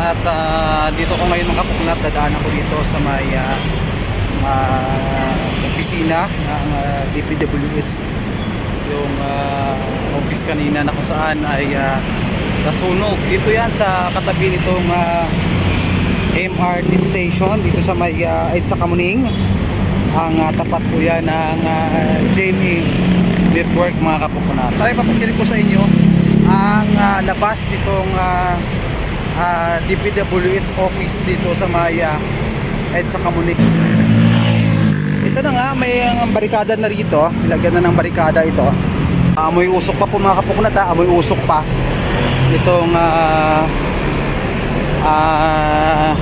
At ah, dito ko ngayon mga kapuknat, dadaan ako dito sa may ah, ah, opisina ng ah, DPWH. Yung ah, office kanina na kung saan ay ah, nasunog. Dito yan sa katabi nitong ah, MRT station dito sa may uh, EDSA Kamuning. Ang ah, tapat po yan ng uh, JMA Network mga kapukunan. Tayo papasilip ko sa inyo ang ah, labas nitong uh, DPWH office dito sa may uh, EDSA Kamuning. Ito na nga, may ang barikada na rito. Ilagyan na ng barikada ito. Amoy usok pa po mga kapukunat ha. Amoy usok pa. Itong ah ah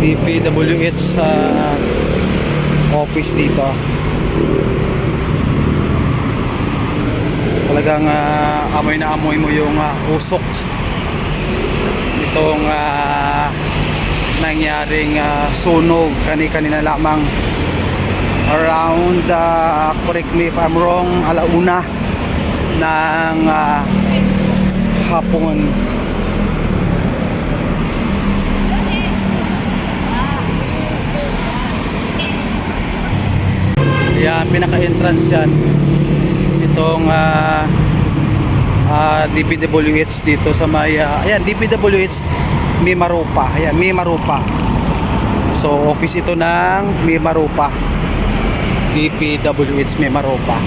DPWH sa office dito. Talagang ah, amoy na amoy mo yung ah, usok itong ah, nangyaring ah, sunog kani-kanina lamang. Around uh, correct me if I'm wrong alauna ng ah, hapon. Yan pinaka-entrance yan. Itong ah, DPWH dito sa may ah, ayan DPWH Mimarupa ayan Mimarupa so office ito ng Mimarupa DPWH Mimarupa